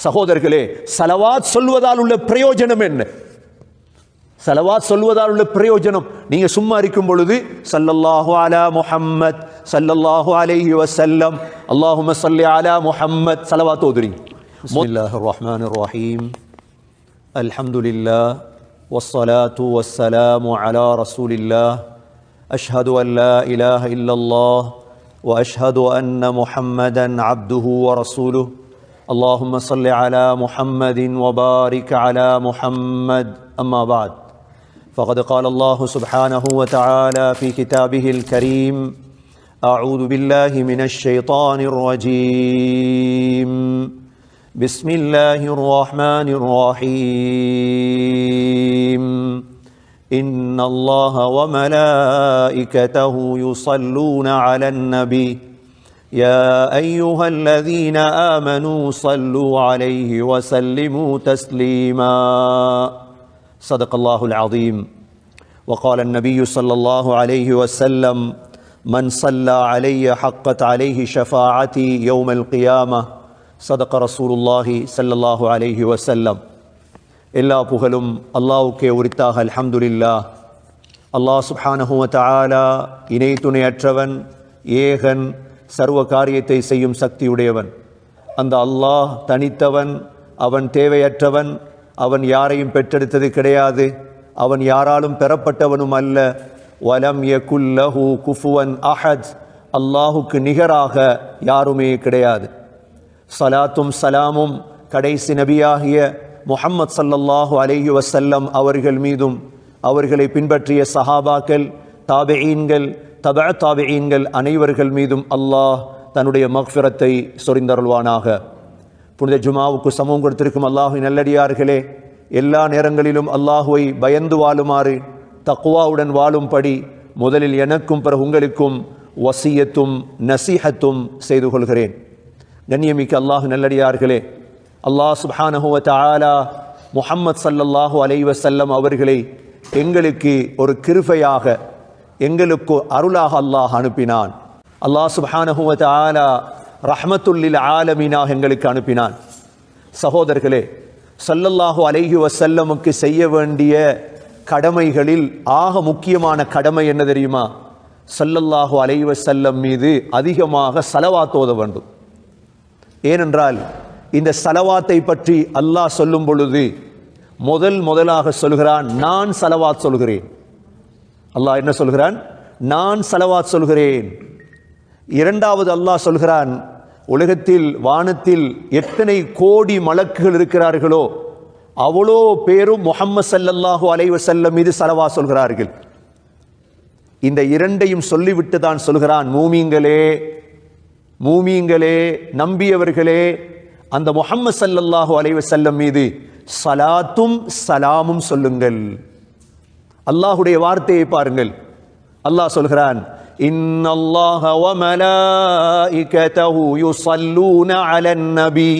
சகோதரர்களே சலவாத் சொல்வதால் உள்ள பிரயோஜனம் என்ன சலவாத் சொல்வதால் உள்ள பிரயோஜனம் நீங்க சும்மா இருக்கும் பொழுது சல்லல்லாஹு அலா முஹம்மத் சல்லல்லாஹு அலைஹி வஸல்லம் அல்லாஹும்ம ஸல்லி அலா முஹம்மத் சலவாத் ஓதுறீங்க பிஸ்மில்லாஹிர் ரஹ்மானிர் ரஹீம் அல்ஹம்துலில்லாஹ் والصلاة والسلام على رسول الله أشهد أن لا إله إلا الله وأشهد أن محمدا عبده ورسوله اللهم صل على محمد وبارك على محمد. أما بعد فقد قال الله سبحانه وتعالى في كتابه الكريم أعوذ بالله من الشيطان الرجيم. بسم الله الرحمن الرحيم. إن الله وملائكته يصلون على النبي. يا أيها الذين آمنوا صلوا عليه وسلموا تسليما صدق الله العظيم وقال النبي صلى الله عليه وسلم من صلى علي حقت عليه شفاعتي يوم القيامة صدق رسول الله صلى الله عليه وسلم எல்லா புகழும் அல்லாவுக்கே உரித்தாக அல்ஹம்துலில்லா அல்லாஹ் சுப்ஹானஹு வ தஆலா இணை துணையற்றவன் ஏகன் சர்வ காரியத்தை செய்யும் சக்தியுடையவன். அந்த அல்லாஹ் தனித்தவன் அவன் தேவையற்றவன் அவன் யாரையும் பெற்றெடுத்தது கிடையாது. அவன் யாராலும் பெறப்பட்டவனும் அல்ல. வலம் யகுல்லஹு குஃபுவன் அஹத். அல்லாஹுக்கு நிகராக யாருமே கிடையாது. சலாத்தும் சலாமும் கடைசி நபியாகிய முஹம்மது சல்லல்லாஹு அலைஹி வசல்லம் அவர்கள் மீதும் அவர்களை பின்பற்றிய சஹாபாக்கள் தாபெயின்கள் தப தாபிஈன்கள் அனைவர்கள் மீதும் அல்லாஹ் தன்னுடைய மக்ஃபிரத்தை சொரிந்தருள்வானாக. புனித ஜுமாவுக்கு சமூகம் கொடுத்திருக்கும் அல்லாஹு நல்லடியார்களே எல்லா நேரங்களிலும் அல்லாஹுவை பயந்து வாழுமாறு தக்குவாவுடன் வாழும்படி முதலில் எனக்கும் பிறகு உங்களுக்கும் வசியத்தும் நசீஹத்தும் செய்து கொள்கிறேன். கண்ணியமிக்க அல்லாஹ் நல்லடியார்களே அல்லாஹ் சுப்ஹானஹு வ முஹம்மத் சல்லல்லாஹு அலைவசல்லம் அவர்களை எங்களுக்கு ஒரு கிருபையாக எங்களுக்கு அருளாக அல்லாஹ் அனுப்பினான். அல்லாஹ் சுபானஹுவத் ஆலா ரஹமத்துல்லில் ஆலமீனாக எங்களுக்கு அனுப்பினான். சகோதரர்களே சல்லல்லாஹு அலைஹி வசல்லமுக்கு செய்ய வேண்டிய கடமைகளில் ஆக முக்கியமான கடமை என்ன தெரியுமா? சல்லல்லாஹு அலைஹி வசல்லம் மீது அதிகமாக ஸலவாத் வேண்டும். ஏனென்றால் இந்த சலவாத்தை பற்றி அல்லாஹ் சொல்லும் பொழுது முதல் முதலாக சொல்கிறான் நான் சலவாத் சொல்கிறேன். அல்லாஹ் என்ன சொல்கிறான்? நான் சலவாத் சொல்கிறேன். இரண்டாவது அல்லாஹ் சொல்கிறான் உலகத்தில் வானத்தில் எத்தனை கோடி மலக்குகள் இருக்கிறார்களோ அவ்வளோ பேரும் முகம்மது சல்லல்லாஹு அலைவ செல்லம் மீது சலவா சொல்கிறார்கள். இந்த இரண்டையும் சொல்லிவிட்டு தான் சொல்கிறான் மூமிங்களே மூமீங்களே நம்பியவர்களே அந்த முகம்மது சல்லல்லாஹு அலைவ செல்லம் மீது சலாத்தும் சலாமும் சொல்லுங்கள். அல்லாஹுடைய வார்த்தையை பாருங்கள். அல்லாஹ் சொல்கிறான் இன்னல்லாஹ வ மலாயிகதஹு யுஸல்லூன அலன் நபி.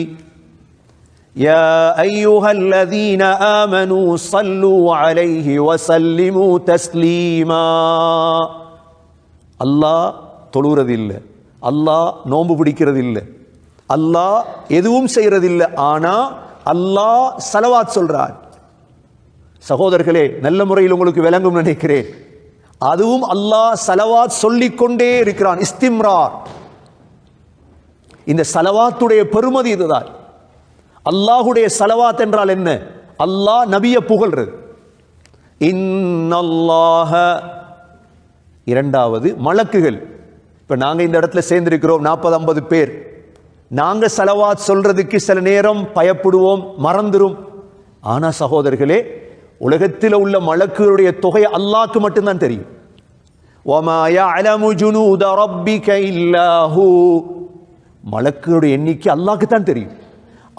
யா அய்யுஹல்லதீன ஆமனூ ஸல்லூ அலைஹி வ சல்லிமூ தஸ்லீமா. அல்லாஹ் தொழுகிறது இல்லை அல்லாஹ் நோன்பு பிடிக்கிறது இல்லை அல்லாஹ் எதுவும் செய்யறதில்லை ஆனால் அல்லாஹ் சலவாத் சொல்கிறான் சகோதரர்களே நல்ல முறையில் உங்களுக்கு விளங்கும் நினைக்கிறேன். அதுவும் அல்லாஹ் சலவாத் சொல்லிக்கொண்டே இருக்கிறான். இஸ்திம்ரார். இந்த சலவாத்துடைய பெருமதி இதுதான். அல்லாஹுடைய சலவாத் என்றால் என்ன? அல்லாஹ் நபிய புகழ்றது. இன்னல்லாஹ. இரண்டாவது மலக்குகள். இப்போ நாங்கள் இந்த இடத்துல சேர்ந்திருக்கிறோம் நாற்பது ஐம்பது பேர். நாங்கள் சலவாத் சொல்றதுக்கு சில நேரம் பயப்படுவோம் மறந்துடும் ஆனால் சகோதரர்களே உலகத்தில் உள்ள மலக்குகளுடைய தொகை அல்லாக்கு மட்டும்தான் தெரியும். மலக்குடைய எண்ணிக்கை அல்லாக்கு தான் தெரியும்.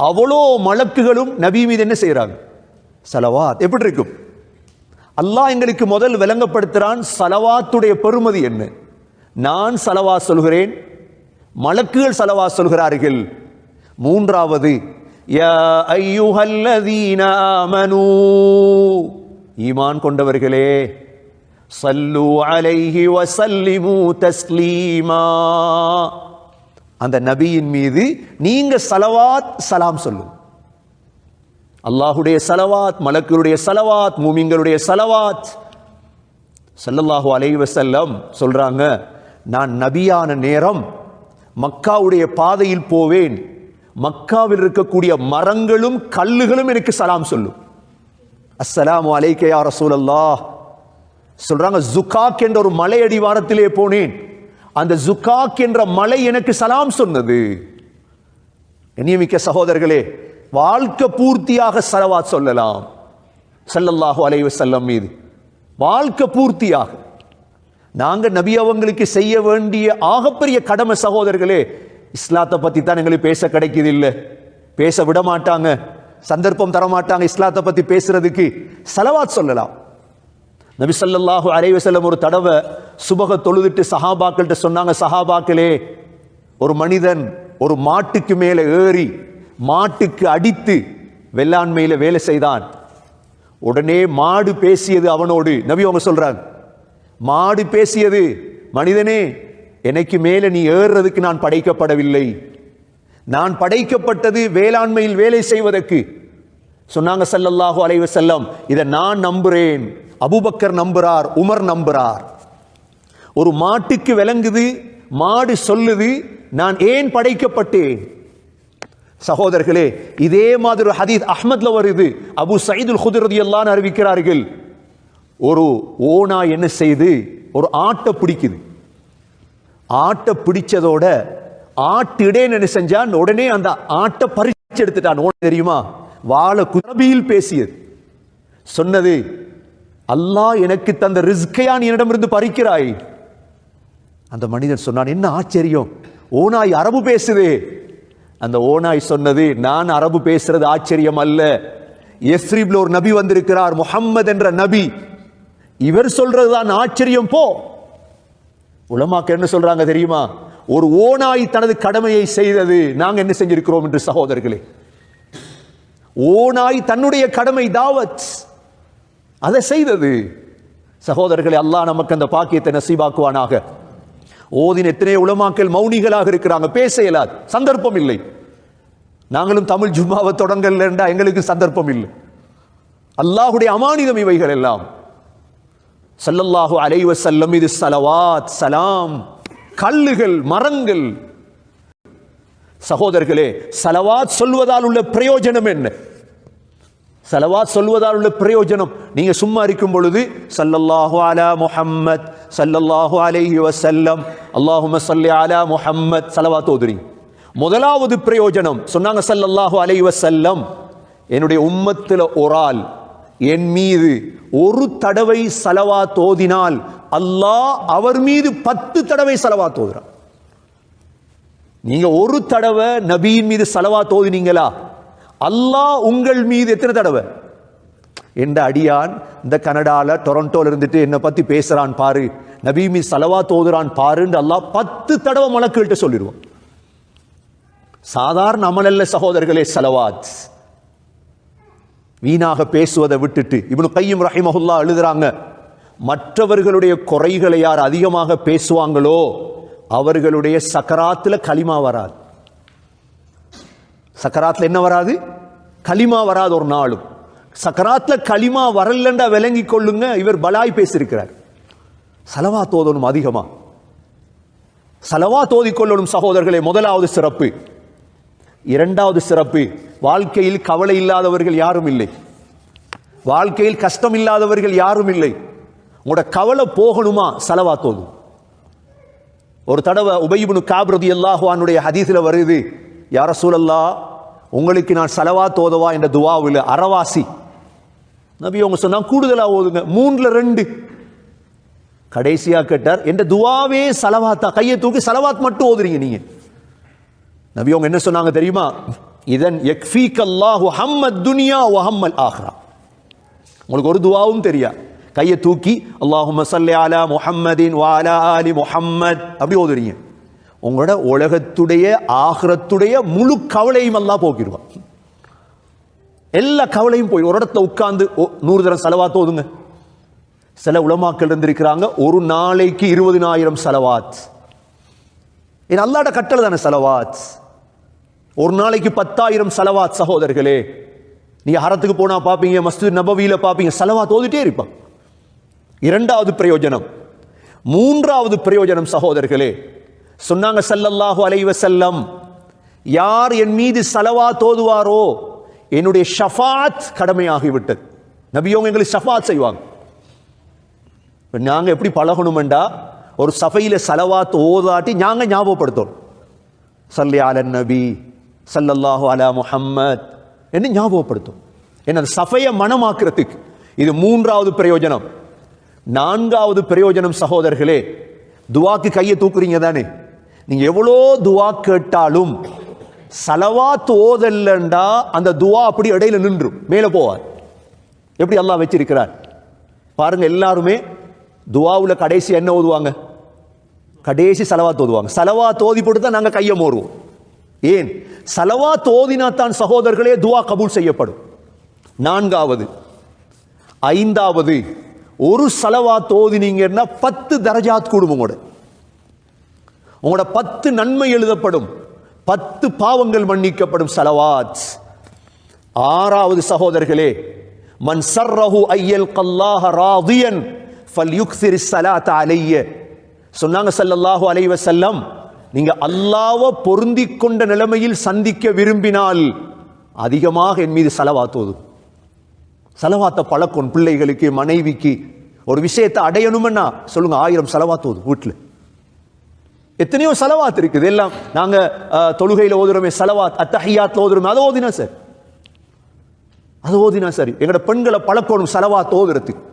அவ்வளோ மலக்குகளும் நபி மீது என்ன செய்கிறாங்க சலவாத். எப்படி இருக்கும்? அல்லாஹ் எங்களுக்கு முதல் விளங்கப்படுத்துகிறான் சலவாத்துடைய பெருமதி என்ன? நான் சலவா சொல்கிறேன் மலக்குகள் சலவா சொல்கிறார்கள். மூன்றாவது யா ஐயுஹல்லதீன ஆமனூ ஈமான் கொண்டவர்களே சல்லு அலைஹி வசல்லிமு தஸ்லீமா அந்த நபியின் மீது நீங்க சலவாத் சலாம் சொல்லும் அல்லாஹுடைய சலவாத் மலக்குடைய சலவாத் மூமிங்களுடைய சலவாத் சல்லல்லாஹு அலைஹி வஸல்லம் சொல்றாங்க நான் நபியான நேரம் மக்காவுடைய பாதையில் போவேன் மக்காவில் இருக்கக்கூடிய மரங்களும் கல்லுகளும் எனக்கு சலாம் சொல்லும் அஸ்ஸலாம் அலைக்கையா ரசூலல்லா சொல்றாங்க ஜுகாக் என்ற ஒரு மலை அடிவாரத்திலே போனேன். அந்த ஜுகாக் என்ற மலை எனக்கு சலாம் சொன்னது. இனியமிக்க சகோதரர்களே வாழ்க்கை பூர்த்தியாக சலவாத் சொல்லலாம். ஸல்லல்லாஹு அலைவு செல்லம் மீது. வாழ்க்கை பூர்த்தியாக. நாங்கள் நபி அவங்களுக்கு செய்ய வேண்டிய ஆகப்பெரிய கடமை சகோதரர்களே இஸ்லாத்தை பற்றி தான் எங்களுக்கு பேச கிடைக்கிது இல்லை. பேச விட மாட்டாங்க. சந்தர்ப்பம் தர மாட்டாங்க இஸ்லாத்தை பற்றி பேசுறதுக்கு. செலவாத் சொல்லலாம். நபி ஸல்லல்லாஹு அலைஹி வஸல்லம் ஒரு தடவை சுபக தொழுதுட்டு சஹாபாக்கள்கிட்ட சொன்னாங்க சஹாபாக்களே ஒரு மனிதன் ஒரு மாட்டுக்கு மேலே ஏறி மாட்டுக்கு அடித்து வெள்ளாண்மையில் வேலை செய்தான். உடனே மாடு பேசியது அவனோடு. நபி அவங்க சொல்றாங்க. மாடு பேசியது மனிதனே எனக்கு மேலே நீ ஏறுறதுக்கு நான் படைக்கப்படவில்லை. நான் படைக்கப்பட்டது வேளாண்மையில் வேலை செய்வதற்கு. சொன்னாங்க செல்லல்லாஹோ அலைவ செல்லம் இதை நான் நம்புறேன். அபுபக்கர் நம்புறார் உமர் நம்புறார். ஒரு மாட்டுக்கு விளங்குது மாடு சொல்லுது நான் ஏன் படைக்கப்பட்டேன்? சகோதரர்களே இதே மாதிரி ஒரு ஹதீஸ் அஹ்மத்ல வருது. அபு சயிதுல் ஹுதுரதி எல்லாம் அறிவிக்கிறார்கள். ஒரு ஓனா என்ன செய்து ஒரு ஆட்டை பிடிக்குது. ஆட்டை பிடிச்சதோட ஆட்டிடேன்னு என்ன செஞ்சான்? உடனே அந்த ஆட்டை பறிச்சு எடுத்துட்டான் ஓன தெரியுமா? வாழ குரபியில் பேசியது. சொன்னது அல்லாஹ் எனக்கு தந்த ரிஸ்கையா நீ என்னிடமிருந்து பறிக்கிறாய்? அந்த மனிதன் சொன்னான் என்ன ஆச்சரியம்? ஓனாய் அரபு பேசுதே. அந்த ஓனாய் சொன்னது நான் அரபு பேசுறது ஆச்சரியம் அல்ல. எஸ்ரீப்ல ஒரு நபி வந்திருக்கிறார் முஹம்மது என்ற நபி. இவர் சொல்றதுதான் ஆச்சரியம் போ. உலமாக்க என்ன சொல்றாங்க தெரியுமா? ஒரு ஓனாய் தனது கடமையை செய்தது நாங்கள் என்ன செஞ்சிருக்கிறோம் என்று சகோதரர்களே. ஓனாய் தன்னுடைய கடமை தாவத். அதை செய்தது. சகோதரர்களே அல்லாஹ் நமக்கு அந்த பாக்கியத்தை நசீபாக்குவானாக. ஓதின் எத்தனை உலமாக்கள் மௌனிகளாக இருக்கிறாங்க. பேச இயலாது. சந்தர்ப்பம் இல்லை. நாங்களும் தமிழ் ஜும்மாவை தொடங்கலண்டா எங்களுக்கு சந்தர்ப்பம் இல்லை. அல்லாஹுடைய அமானிதம் இவைகள் எல்லாம். சல்லல்லாஹு அலைஹி வஸல்லம் இது சலவாத் சலாம் கல்லுகள் மரங்கள். சகோதரர்களே சலவாத் சொல்வதால் உள்ள பிரயோஜனம் என்ன? சலவாத் சொல்வதால் உள்ள பிரயோஜனம் நீங்க சும்மா இருக்கும் பொழுது சல்லல்லாஹு அலா முஹம்மத் சல்லல்லாஹு அலைஹி வசல்லம் அல்லாஹும சல்லி அலா முஹம்மத் சலவாத் ஓதுரி முதலாவது பிரயோஜனம் சொன்னாங்க சல்லல்லாஹு அலைஹி வசல்லம் என்னுடைய உம்மத்தில் ஒரு ஆள் என் மீது ஒரு தடவை செலவா தோதினால் அல்லாஹ் அவர் மீது பத்து தடவை செலவா ஓதுறான் நீங்க ஒரு தடவை நபியின் மீது செலவா தோதினீங்களா? அல்லாஹ் உங்கள் மீது எத்தனை தடவை? என்ற அடியான் இந்த கனடால டொரண்டோல இருந்துட்டு என்னை பத்தி பேசுறான் பாரு நபி மீது செலவா தோதுறான் பாருன்னு அல்லாஹ் பத்து தடவை மலக்குகள்கிட்ட சொல்லிடுவான். சாதாரண அமலல்ல சகோதரர்களே செலவாத். வீணாக பேசுவதை விட்டுட்டு இவனு கையும் ரஹிமஹுல்லா எழுதுறாங்க மற்றவர்களுடைய குறைகளை யார் அதிகமாக பேசுவாங்களோ அவர்களுடைய சக்கராத்துல களிமா வராது. சக்கராத்துல என்ன வராது? களிமா வராது ஒரு நாளும். சக்கராத்துல களிமா வரலண்டா விளங்கி கொள்ளுங்க இவர் பலாய் பேசியிருக்கிறார். சலவா தோதணும் அதிகமாக சலவா தோதிக்கொள்ளணும் சகோதரர்களே முதலாவது சிறப்பு. இரண்டாவது சிறப்பு வாழ்க்கையில் கவலை இல்லாதவர்கள் யாரும் இல்லை. வாழ்க்கையில் கஷ்டம் இல்லாதவர்கள் யாரும் இல்லை. உங்களோட கவலை போகணுமா? சலவா தோதும் ஒரு தடவை உபயிபுனு காபிரதி அல்லாஹுவானுடைய ஹதீஸில் வருது யார சூழல்லா உங்களுக்கு நான் செலவா தோதவா? என்ற துவாவில் அறவாசி. நபி அவங்க சொன்னா கூடுதலா ஓதுங்க. மூணுல ரெண்டு. கடைசியா கேட்டார் என்ற துவாவே செலவாத்தா. கையை தூக்கி செலவாத் மட்டும் ஓதுறீங்க நீங்க. நபி அவங்க என்ன சொன்னாங்க தெரியுமா? இதன் எக்ஃபீக் அல்லாஹு ஹம்மத் துனியா ஒஹம்மல் ஆஹ்ரா. உங்களுக்கு ஒரு துவாவும் தெரியா? கையை தூக்கி அல்லாஹும்ம ஸல்லி அலா முஹம்மதின் வாலா அலி முஹம்மத். அப்படி ஓதுறீங்க. உங்களோட உலகத்துடைய ஆஹ்ரத்துடைய முழு கவலையும் எல்லாம் போக்கிடுவான். எல்லா கவலையும் போய் ஒரு இடத்துல உட்கார்ந்து ஓ, நூறு தரம் செலவாத் ஓதுங்க. சில உலமாக்கள் இருந்திருக்கிறாங்க ஒரு நாளைக்கு இருபதினாயிரம் செலவாத். என் அல்லாட கட்டளை தானே செலவாத். ஒரு நாளைக்கு பத்தாயிரம் செலவாத் சகோதரர்களே. நீ ஹரத்துக்கு போனா பார்ப்பீங்க மஸ்து நபவியில் பார்ப்பீங்க செலவா தோதிட்டே இருப்பான். இரண்டாவது பிரயோஜனம் மூன்றாவது பிரயோஜனம் சகோதரர்களே. சொன்னாங்க ஸல்லல்லாஹு அலைவ செல்லம் யார் என் மீது சலவா தோதுவாரோ என்னுடைய ஷஃபாத் கடமையாகிவிட்டது. நபியோங்க எங்களுக்கு ஷஃபாத் செய்வாங்க. நாங்கள் எப்படி பழகணுமெண்டா ஒரு சபையில் சலவாத் ஓதாட்டி நாங்கள் ஞாபகப்படுத்தணும். சல்லியாலன் அலன் நபி சல்லல்லாஹு அலா முஹம்மத். என்று ஞாபகப்படுத்தும்? என்ன சஃபையை மனமாக்குறதுக்கு. இது மூன்றாவது பிரயோஜனம். நான்காவது பிரயோஜனம் சகோதரர்களே துவாக்கு கையை தூக்குறீங்க தானே? நீங்கள் எவ்வளோ துவா கேட்டாலும் சலவாத் ஓதல்லண்டா அந்த துவா அப்படி இடையில நின்றும் மேலே போவார். எப்படி அல்லாஹ் வச்சிருக்கிறார்? பாருங்க எல்லாருமே துவாவில் கடைசி என்ன ஓதுவாங்க? கடைசி சலவாத் ஓதுவாங்க. சலவாத் ஓதி போட்டு தான் நாங்கள் கையை மோறுவோம் ஏன்? சலவா தோதினாத்தான் தான் சகோதரர்களே துவா கபூல் செய்யப்படும். நான்காவது. ஐந்தாவது. ஒரு சலவா தோதினீங்கன்னா பத்து தரஜாத் கூடும் உங்களோட. உங்களோட பத்து நன்மை எழுதப்படும். பத்து பாவங்கள் மன்னிக்கப்படும் சலவாத். ஆறாவது சகோதரர்களே மன் சர்ரஹு ஐயல் கல்லாஹ ராதியன் ஃபல் யுக்சிர் ஸலாத் அலைய. சொன்னாங்க ஸல்லல்லாஹு அலைஹி செல்லம் நீங்கள் அல்லாவை பொருந்தி கொண்ட நிலைமையில் சந்திக்க விரும்பினால் அதிகமாக என் மீது செலவாத்துவது செலவாத்த பழக்கம் பிள்ளைகளுக்கு மனைவிக்கு. ஒரு விஷயத்தை அடையணும்னா சொல்லுங்க ஆயிரம் செலவாத்துவது வீட்டில் எத்தனையோ செலவாத்து இருக்குது. எல்லாம் நாங்கள் தொழுகையில் ஓதுறோமே செலவாத் அத்தஹியாத்ல ஓதுறோமே அதை ஓதினா சார். அது ஓதினா சரி. எங்களோட பெண்களை பழக்கணும் செலவாத்து ஓதுறதுக்கு.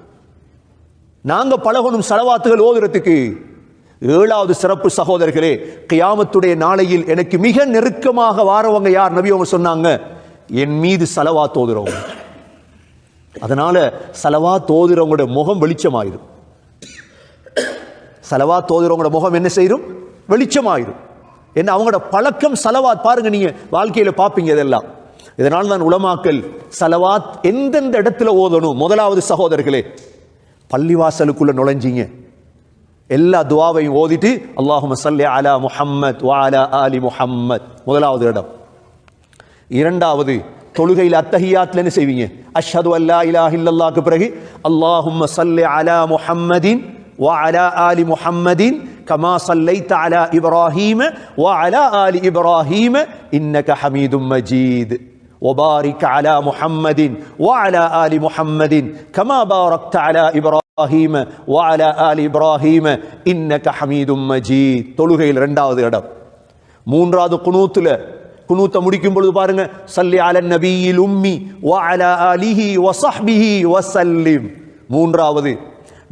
நாங்கள் பழகணும் செலவாத்துகள் ஓதுறதுக்கு. ஏழாவது சிறப்பு சகோதரர்களே கியாமத்துடைய நாளையில் எனக்கு மிக நெருக்கமாக வாரவங்க யார்? நபி அவங்க சொன்னாங்க என் மீது செலவா தோதுறவங்க. அதனால செலவா தோதுறவங்களோட முகம் வெளிச்சமாயிரும். செலவா தோதுறவங்களோட முகம் என்ன செய்யும்? வெளிச்சமாயிரும். என்ன அவங்களோட பழக்கம் சலவாத் பாருங்க நீங்க வாழ்க்கையில பார்ப்பீங்க இதெல்லாம். இதனால் தான் உலமாக்கல் சலவாத் எந்தெந்த இடத்துல ஓதணும்? முதலாவது சகோதரர்களே பள்ளிவாசலுக்குள்ள நுழைஞ்சிங்க. எல்லா துவாவையும் ஓதிட்டு அல்லாஹும சல்லி அலா முஹம்மத் வ அலா ஆலி முஹம்மத் முதலாவது இடம் இரண்டாவது தொழுகையில் அத்தஹியாத்ல என்ன செய்வீங்க அஷ்ஹது அல்லா இலாஹ இல்லல்லாஹ்க்கு பிறகு அல்லாஹும்ம ஸல்லி அலா முஹம்மதின் வ அலா ஆலி முஹம்மதின் கமா ஸல்லைத அலா இப்ராஹீம வ அலா ஆலி இப்ராஹீம இன்னக ஹமீதும் மஜீத் وبارك على محمد وعلى آل محمد كما باركت على إبراهيم இப்ராஹீம வால ஆல் இப்ராஹீம இன்னக ஹமீதும் மஜீத். தொழுகையில் இரண்டாவது இடம். மூன்றாவது குனூத்தில் குனூத்தை முடிக்கும் பொழுது பாருங்க சல்லி அல நபியில் உம்மி வால அலிஹி வசஹ்பிஹி வசல்லிம் மூன்றாவது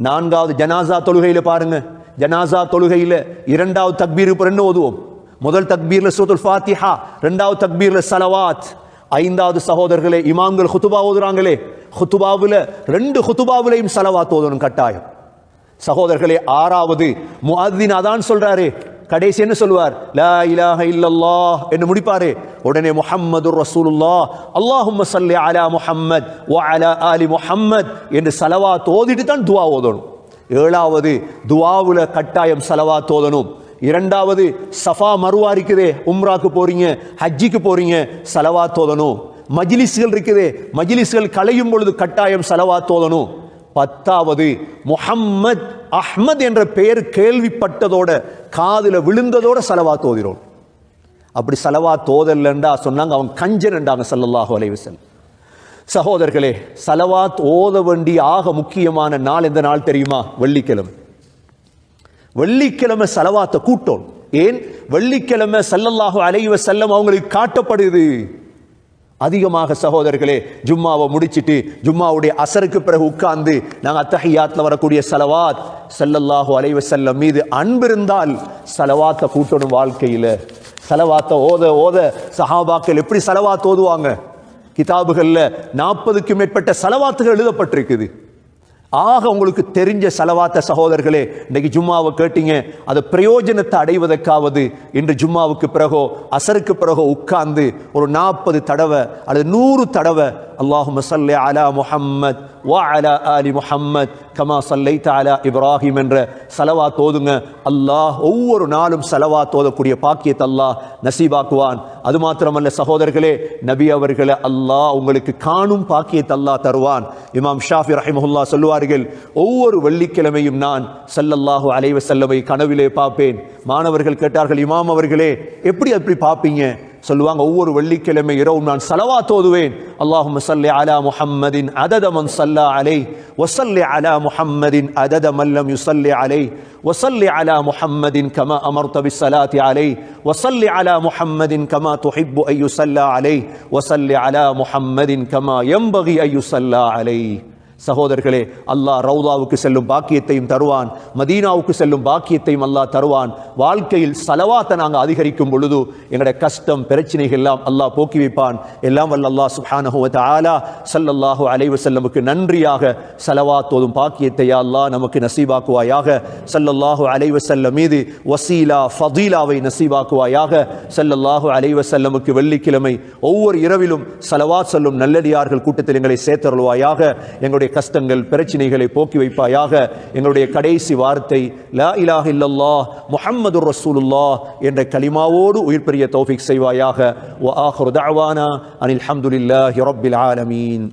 நான்காவது ஜனாசா தொழுகையில் பாருங்க ஜனாசா தொழுகையில் இரண்டாவது தக்பீர் இப்போ ரெண்டு ஓதுவோம். முதல் தக்பீரில் சூத்துல் ஃபாத்திஹா ரெண்டாவது தக்பீரில் சலவாத். ஐந்தாவது சகோதரர்களே இமாம்கள் குத்துபா ஓதுறாங்களே ஹுத்துபாவில் ரெண்டு ஹுத்துபாவிலையும் சலவாத் ஓதணும் கட்டாயம். சகோதரர்களே ஆறாவது முஅத்தின் அதான் சொல்றாரு. கடைசி என்ன சொல்வார் லா இலாஹ இல்லல்லா என்று முடிப்பாரு. உடனே முஹம்மது ரசூலுல்லா அல்லாஹும் சல்லி அலா முஹம்மத் வ அலா ஆலி முஹம்மத் என்று சலவா தோதிட்டு தான் துவா ஓதணும். ஏழாவது துவாவுல கட்டாயம் சலவா தோதணும் இரண்டாவது சஃபா மருவா இருக்குதே உம்ராக்கு போறீங்க ஹஜ்ஜிக்கு போறீங்க சலவா தோதணும் மஜிலிஸ்கள் இருக்குது. மஜிலிஸ்கள் களையும் பொழுது கட்டாயம் செலவா தோதணும் பத்தாவது முஹம்மத் அஹ்மத் என்ற பெயர் கேள்விப்பட்டதோட காதுல விழுந்ததோட செலவா தோதிரோம். அப்படி செலவா ஓதல்லண்டா சொன்னாங்க அவன் கஞ்சன் என்றாங்க ஸல்லல்லாஹு அலைஹி சகோதரர்களே சலவாத் ஓத வேண்டிய ஆக முக்கியமான நாள் எந்த நாள் தெரியுமா? வெள்ளிக்கிழமை. வெள்ளிக்கிழமை சலவாத்தை கூட்டம். ஏன்? வெள்ளிக்கிழமை ஸல்லல்லாஹு அலைவ செல்லம் அவங்களுக்கு காட்டப்படுது. அதிகமாக சகோதரர்களே ஜும்மாவை முடிச்சிட்டு ஜும்மாவுடைய அசருக்கு பிறகு உட்கார்ந்து நாங்கள் அத்தகையாத்தில் வரக்கூடிய செலவாத் செல்லல்லாஹோ அலைவ செல்லம் மீது அன்பு இருந்தால் சலவாத்தை கூட்டணும் வாழ்க்கையில். செலவாத்தை ஓத ஓத. சஹாபாக்கள் எப்படி சலவாத் ஓதுவாங்க? கிதாபுகளில் நாற்பதுக்கும் மேற்பட்ட செலவாத்துகள் எழுதப்பட்டிருக்குது. ஆக உங்களுக்கு தெரிஞ்ச செலவாத்த சகோதரர்களே இன்னைக்கு ஜும்மாவை கேட்டீங்க. அது பிரயோஜனத்தை அடைவதற்காவது இன்று ஜும்மாவுக்கு பிறகோ அசருக்கு பிறகோ உட்கார்ந்து ஒரு நாற்பது தடவை அல்லது நூறு தடவை அல்லாஹும்ம சல்லி அலா முஹம்மத் வா அலா ஆலி முஹம்மத் கமா சல்லைத அலா இப்ராஹிம் என்ற சலவாத் தோதுங்க அல்லாஹ் ஒவ்வொரு நாளும் சலவாத் தோதக்கூடிய பாக்கியத்தை அல்லாஹ் நசீபாக்குவான். அது மாத்திரமல்ல சகோதரர்களே நபி அவர்களை அல்லாஹ் உங்களுக்கு காணும் பாக்கியத்தை அல்லாஹ் தருவான். இமாம் ஷாஃபி ரஹிமஹுல்லா சொல்லுவார்கள் ஒவ்வொரு வெள்ளிக்கிழமையும் நான் ஸல்லல்லாஹு அலைஹி வஸல்லமை கனவிலே பார்ப்பேன். மாணவர்கள் கேட்டார்கள் இமாம் அவர்களே எப்படி அப்படி பார்ப்பீங்க? சொல்லுவாங்க ஒவ்வொரு வெள்ளிக்கிழமை இரவும் நான் சலவா தோதுவேன் அல்லாஹும் சல்லி அலா முஹம்மதின் அதத மன் சல்லா அலை வசல்லி அலா முஹம்மதின் அதத மல்லம் யுசல்லி அலை وصل على محمد كما امرت بالصلاه عليه وصل على محمد كما تحب ان يصلى عليه وصل على محمد كما ينبغي ان يصلى عليه சகோதரர்களே அல்லாஹ் ரவுதாவுக்கு செல்லும் பாக்கியத்தையும் தருவான். மதீனாவுக்கு செல்லும் பாக்கியத்தையும் அல்லாஹ் தருவான். வாழ்க்கையில் சலவாத்தை நாங்கள் அதிகரிக்கும் பொழுது எங்களுடைய கஷ்டம் பிரச்சனைகள் எல்லாம் அல்லாஹ் போக்கி வைப்பான். எல்லாம் வல்ல அல்லாஹ் சுப்ஹானஹு ஆலா சல்லல்லாஹு அலைவு செல்லமுக்கு நன்றியாக சலவாத் பாக்கியத்தை அல்லாஹ் நமக்கு நசீபாக்குவாயாக. சல்லல்லாஹு அலைவு செல்ல மீது வசீலா ஃபதீலாவை நசீபாக்குவாயாக. சல்லல்லாஹு அலைவு செல்லமுக்கு வெள்ளிக்கிழமை ஒவ்வொரு இரவிலும் சலவாத் சொல்லும் நல்லடியார்கள் கூட்டத்தில் எங்களை சேர்த்தருள்வாயாக. எங்களுடைய கஷ்டங்கள் பிரச்சனைகளை போக்கி வைப்பாயாக எங்களுடைய கடைசி வார்த்தை லா இலாஹ இல்லல்லா முஹம்மது ரசூலுல்லா என்ற கலிமாவோடு உயிர் பெரிய தௌஃபிக் செய்வாயாக. வ ஆஹிரு தாவானா அனில் ஹம்துலில்லாஹி ரப்பில் ஆலமீன்.